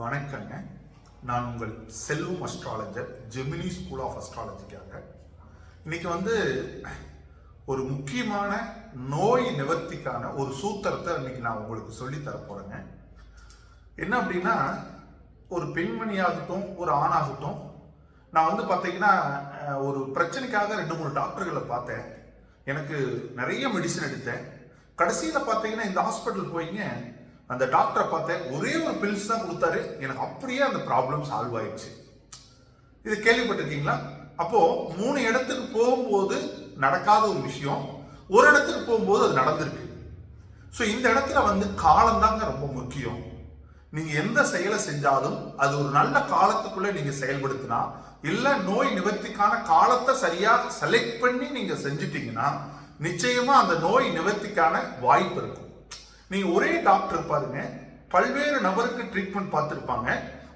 வணக்கங்க. நான் உங்கள் Selvam astrologer Gemini school of அஸ்ட்ராலஜிக்காக இன்னைக்கு வந்து ஒரு முக்கியமான நோய் நிவர்த்திக்கான ஒரு சூத்திரத்தை இன்னைக்கு நான் உங்களுக்கு சொல்லித் தர என்ன அப்படின்னா ஒரு பெண்மணியாகட்டும் ஒரு ஆணாகட்டும் நான் வந்து பார்த்தீங்கன்னா ஒரு பிரச்சனைக்காக ரெண்டு மூணு டாக்டர்களை பார்த்தேன். எனக்கு நிறைய மெடிசன் எடுத்தேன். கடைசியில் பார்த்தீங்கன்னா இந்த ஹாஸ்பிட்டல் போயிங்க அந்த டாக்டரை பார்த்தேன் ஒரே ஒரு பில்ஸ் தான் கொடுத்தாரு. எனக்கு அப்படியே அந்த ப்ராப்ளம் சால்வ் ஆயிடுச்சு. இது கேள்விப்பட்டிருக்கீங்களா? அப்போ மூணு இடத்துக்கு போகும்போது நடக்காத ஒரு விஷயம் ஒரு இடத்துக்கு போகும்போது அது நடந்திருக்கு. ஸோ இந்த இடத்துல வந்து காலம் தாங்க ரொம்ப முக்கியம். நீங்க எந்த செயலை செஞ்சாலும் அது ஒரு நல்ல காலத்துக்குள்ள நீங்க செயல்படுத்தினா இல்லை நோய் நிவர்த்திக்கான காலத்தை சரியா செலக்ட் பண்ணி நீங்க செஞ்சிட்டீங்கன்னா நிச்சயமா அந்த நோய் நிவர்த்திக்கான வாய்ப்பு இருக்கும். நீங்கள் ஒரே டாக்டர் பாருங்க. பல்வேறு நபருக்கு ட்ரீட்மெண்ட் பார்த்துருப்பாங்க.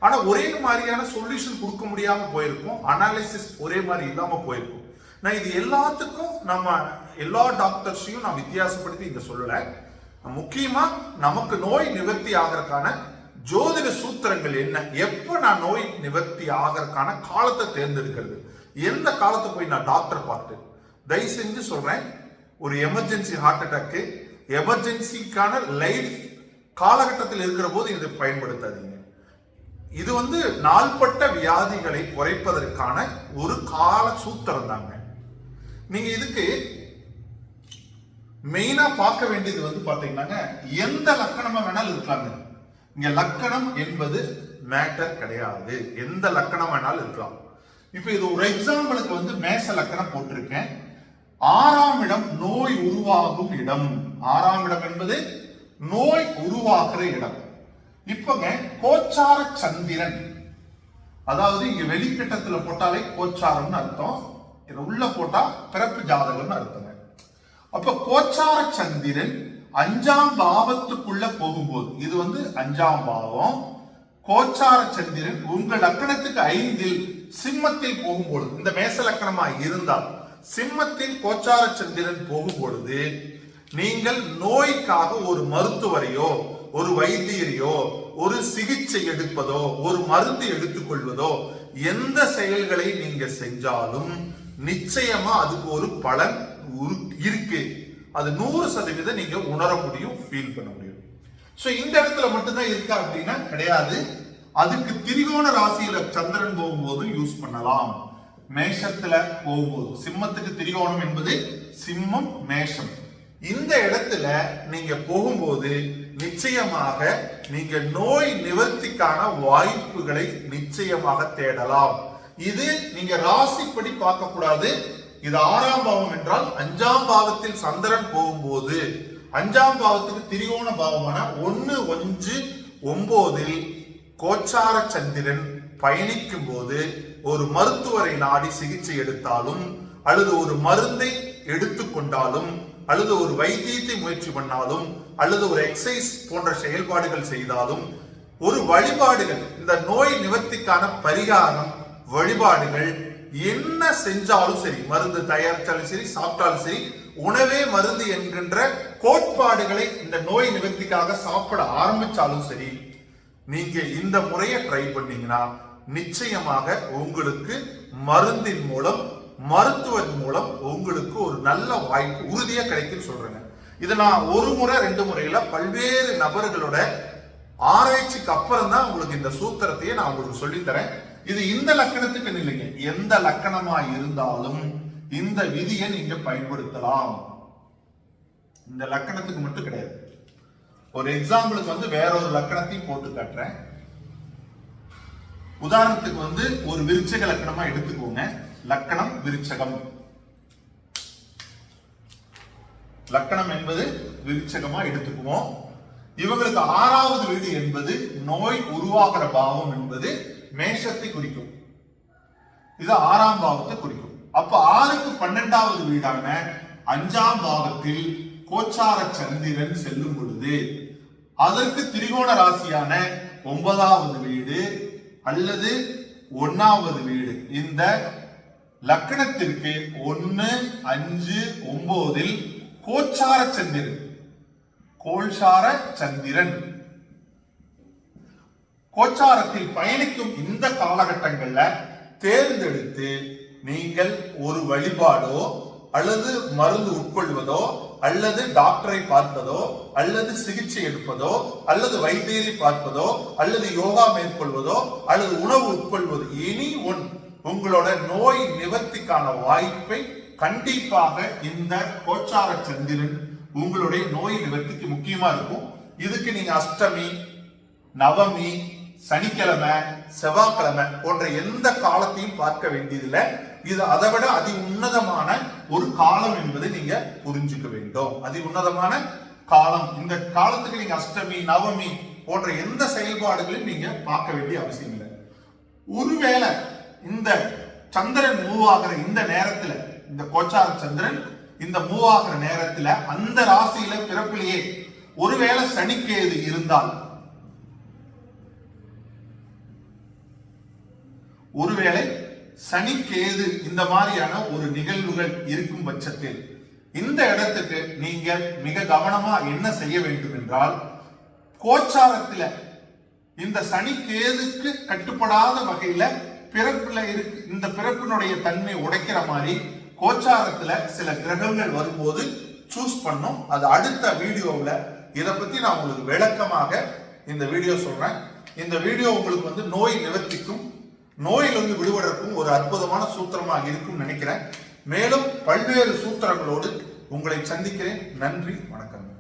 ஆனால் ஒரே மாதிரியான சொல்யூஷன் கொடுக்க முடியாமல் போயிருக்கும். அனாலிசிஸ் ஒரே மாதிரி இல்லாமல் போயிருக்கும். நான் இது எல்லாத்துக்கும் நம்ம எல்லா டாக்டர்ஸையும் நான் வித்தியாசப்படுத்தி இங்க சொல்லலை. முக்கியமாக நமக்கு நோய் நிவர்த்தி ஆகிறதுக்கான ஜோதிட சூத்திரங்கள் என்ன? எப்போ நான் நோய் நிவர்த்தி ஆகிறதுக்கான காலத்தை தேர்ந்தெடுக்கிறது? எந்த காலத்தை போய் நான் டாக்டர் பார்த்து? தயவு செஞ்சு சொல்கிறேன் ஒரு எமர்ஜென்சி ஹார்ட் அட்டாக்கு எமர்ஜென்சிக்கான லைஃப் காலகட்டத்தில் இருக்கிற போது இதை பயன்படுத்தாதீங்க. இது வந்து நாள்பட்ட வியாதிகளை குறைப்பதற்கான ஒரு கால சூத்திரம் தாங்க. நீங்க இதுக்கு மெயினா பார்க்க வேண்டியது வந்து பாத்தீங்கன்னாங்க எந்த லக்கணமா வேணாலும் இருக்கலாங்க. இங்க லக்கணம் என்பது மேட்டர் கிடையாது. எந்த லக்கணம் வேணாலும் இருக்கலாம். இப்போ இது ஒரு எக்ஸாம்பிளுக்கு வந்து மேச லக்கணம் போட்டிருக்கேன். ஆறாம் இடம் நோய் உருவாகும் இடம். ஆறாம் இடம் என்பது நோய் உருவாகிற இடம். இப்போங்க கோச்சார சந்திரன். அதாவது இங்க வெளிக்கட்டத்துல போட்டாலே கோச்சாரம்னு அர்த்தம். இது உள்ள போட்டா பிறப்பு ஜாதகம்னு அர்த்தங்க. அப்ப கோச்சார சந்திரன் அஞ்சாம் பாவத்துக்குள்ள போகும்போது இது வந்து அஞ்சாம் பாவம். கோச்சார சந்திரன் உங்கள் லக்கணத்துக்கு ஐந்தில் சிம்மத்தில் போகும்போது இந்த மேச லக்கணமா இருந்தால் சிம்மத்தில் கோச்சார சந்திரன் போகும் பொழுது நீங்கள் நோய்க்காக ஒரு மருத்துவரையோ ஒரு வைத்தியரையோ ஒரு சிகிச்சை எடுப்பதோ ஒரு மருந்து எடுத்துக்கொள்வதோ எந்த செயல்களை நீங்க செஞ்சாலும் நிச்சயமா அதுக்கு ஒரு பலன் உரு- இருக்கு. அது நூறு சதவீதம் நீங்க உணர முடியும் ஃபீல் பண்ண முடியும். ஸோ இந்த இடத்துல மட்டும்தான் இருக்கா அப்படின்னா கிடையாது. அதுக்கு திரிகோண ராசியில சந்திரன் போகும்போது யூஸ் பண்ணலாம். மேஷத்துல போகும்போது சிம்மத்துக்கு திரிகோணம் என்பது சிம்மம் மேஷம். இந்த இடத்துல நீங்க போகும்போது நிச்சயமாக நீங்க நோய் நிவர்த்திக்கான வாய்ப்புகளை நிச்சயமாக தேடலாம். இது நீங்க ராசிப்படி பார்க்க கூடாது இது ஆறாம் பாவம் என்றால் அஞ்சாம் பாவத்தில் சந்திரன் போகும்போது அஞ்சாம் பாவத்துக்கு திரிகோண பாவமான ஒன்னு ஒன்று ஒன்பதில் கோச்சார சந்திரன் பயணிக்கும் போது ஒரு மருத்துவரை நாடி சிகிச்சை எடுத்தாலும் அல்லது ஒரு மருந்தை எடுத்துக்கொண்டாலும் அல்லது ஒரு வைத்தியத்தை முயற்சி பண்ணாலும் அல்லது ஒரு எக்ஸசைஸ் போன்ற செயல்பாடுகள் செய்தாலும் ஒரு வழிபாடுகள் இந்த நோய் நிவர்த்திக்கான பரிகாரம் வழிபாடுகள் என்ன செஞ்சாலும் சரி மருந்து தயாரித்தாலும் சரி சாப்பிட்டாலும் சரி உணவே மருந்து என்கின்ற கோட்பாடுகளை இந்த நோய் நிவர்த்திக்காக சாப்பிட ஆரம்பிச்சாலும் சரி நீங்க இந்த முறையை ட்ரை பண்ணீங்கன்னா நிச்சயமாக உங்களுக்கு மருந்தின் மூலம் மருத்துவன் மூலம் உங்களுக்கு ஒரு நல்ல வாய்ப்பு உறுதியாக கிடைக்குன்னு சொல்றேங்க. இதை நான் ஒரு முறை ரெண்டு முறையில பல்வேறு நபர்களோட ஆராய்ச்சிக்கு அப்புறம் தான் உங்களுக்கு இந்த சூத்திரத்தையே நான் உங்களுக்கு சொல்லித் தரேன். இது இந்த லக்கணத்துக்கு இல்லைங்க. எந்த லக்கணமா இருந்தாலும் இந்த விதியை நீங்க பயன்படுத்தலாம். இந்த லக்கணத்துக்கு மட்டும் கிடையாது. ஒரு எக்ஸாம்பிளுக்கு வந்து வேற ஒரு லக்கணத்தையும் போட்டு காட்டுறேன். உதாரணத்துக்கு வந்து ஒரு விருச்சக லக்கணமா எடுத்துக்கோங்க. லக்கணம் விருச்சகம். லக்கணம் என்பது விருச்சகமா எடுத்துக்குவோம். இவங்களுக்கு ஆறாவது வீடு என்பது நோய் உருவாகிற பாவம் என்பது மேஷத்தை குறிக்கும். இது ஆறாம் பாவத்தை குறிக்கும். அப்ப ஆறுக்கு பன்னெண்டாவது வீடான அஞ்சாம் பாவத்தில் கோச்சார சந்திரன் செல்லும் பொழுது அதற்கு திரிகோண ராசியான ஒன்பதாவது வீடு அல்லது ஒன்னாவது வீடு. இந்த லக்கணத்திற்கு ஒன்னு அஞ்சு ஒன்பதில் கோச்சார சந்திரன். கோல்சார சந்திரன். கோச்சாரத்தில் பயணிக்கும் இந்த காலகட்டங்கள்ல தேர்ந்தெடுத்து நீங்கள் ஒரு வழிபாடோ அல்லது மருந்து உட்கொள்வதோ அல்லது டாக்டரை பார்ப்பதோ அல்லது சிகிச்சை எடுப்பதோ அல்லது வைத்தியரை பார்ப்பதோ அல்லது யோகா மேற்கொள்வதோ அல்லது உணவு உட்கொள்வது இனி ஒன் உங்களோட நோய் நிவர்த்திக்கான வாய்ப்பை கண்டிப்பாக இந்த கோச்சார சந்திரன் உங்களுடைய நோய் நிவர்த்திக்கு முக்கியமா இருக்கும். இதுக்கு நீங்க அஷ்டமி நவமி சனிக்கிழமை செவ்வாய்க்கிழமை போன்ற எந்த காலத்தையும் பார்க்க வேண்டியதில்லை. இது அதை விட அதி உன்னதமான ஒரு காலம் என்பதை நீங்க புரிஞ்சுக்க வேண்டும். அதி உன்னதமான காலம். இந்த காலத்துக்கு நீங்க அஷ்டமி நவமி போன்ற எந்த செயல்பாடுகளையும் நீங்க பார்க்க வேண்டிய அவசியம் இல்லை. ஒருவேளை இந்த சந்திரன் மூவ் இந்த நேரத்துல இந்த கோச்சார சந்திரன் இந்த மூவ் நேரத்துல அந்த ராசியில பிறப்பிலேயே ஒருவேளை சனிக்கேது இருந்தால் ஒருவேளை சனிக்கேது இந்த மாதிரியான ஒரு நிகழ்வுகள் இருக்கும் பட்சத்தில் இந்த இடத்துக்கு நீங்கள் மிக கவனமா என்ன செய்ய வேண்டும் என்றால் கோச்சாரத்தில் இந்த சனிக்கேதுக்கு கட்டுப்படாத வகையில பிறப்புல இருக்கு இந்த பிறப்பினுடைய தன்மை உடைக்கிற மாதிரி கோச்சாரத்துல சில கிரகங்கள் வரும்போது சூஸ் பண்ணும். அது அடுத்த வீடியோவில் இதை பத்தி நான் உங்களுக்கு விளக்கமாக இந்த வீடியோ சொல்றேன். இந்த வீடியோ உங்களுக்கு வந்து நோய் நிவர்த்திக்கும் நோயிலிருந்து விடுபடுறதுக்கும் ஒரு அற்புதமான சூத்திரமாக இருக்கும் நினைக்கிறேன். மேலும் பல்வேறு சூத்திரங்களோடு உங்களை சந்திக்கிறேன். நன்றி வணக்கம்.